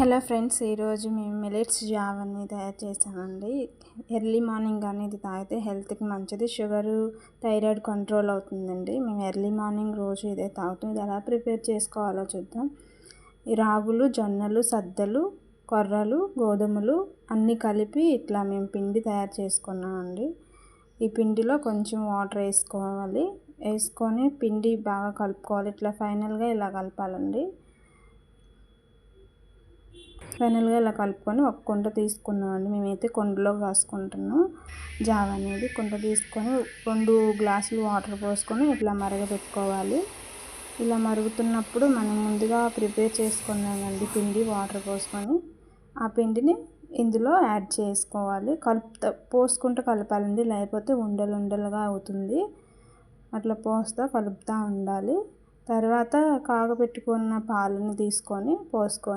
Hello friends ఈరోజు మేము millets జావ్ తయారు చేసామండి. ఎర్లీ మార్నింగ్ అనేది తాగితే హెల్త్కి మంచిది. షుగరు థైరాయిడ్ కంట్రోల్ అవుతుందండి. మేము ఎర్లీ మార్నింగ్ రోజు ఇదే తాగుతాం. ఇది ఎలా ప్రిపేర్ చేసుకోవాలో చూద్దాం. ఈ రాగులు జొన్నలు సద్దలు కొర్రలు గోధుమలు అన్నీ కలిపి ఇట్లా మేము పిండి తయారు చేసుకున్నామండి. ఈ పిండిలో కొంచెం వాటర్ వేసుకోవాలి. వేసుకొని పిండి బాగా కలుపుకోవాలి. ఇట్లా ఫైనల్గా ఇలా కలపాలండి. ఫైనల్గా ఇలా కలుపుకొని ఒక కుండ తీసుకున్నామండి. మేమైతే కుండలో కాసుకుంటున్నాం జావ అనేది కుండ తీసుకొని రెండు గ్లాసులు వాటర్ పోసుకొని ఇట్లా మరగబెట్టుకోవాలి ఇలా మరుగుతున్నప్పుడు మనం ముందుగా ప్రిపేర్ చేసుకున్నామండి పిండి వాటర్ పోసుకొని. ఆ పిండిని ఇందులో యాడ్ చేసుకోవాలి. కలుపుతా పోసుకుంటూ కలపాలండి. లేకపోతే ఉండలు ఉండలుగా అవుతుంది. అట్లా పోస్తా కలుపుతూ ఉండాలి. తర్వాత కాగబెట్టుకున్న పాలను తీసుకొని పోసుకొని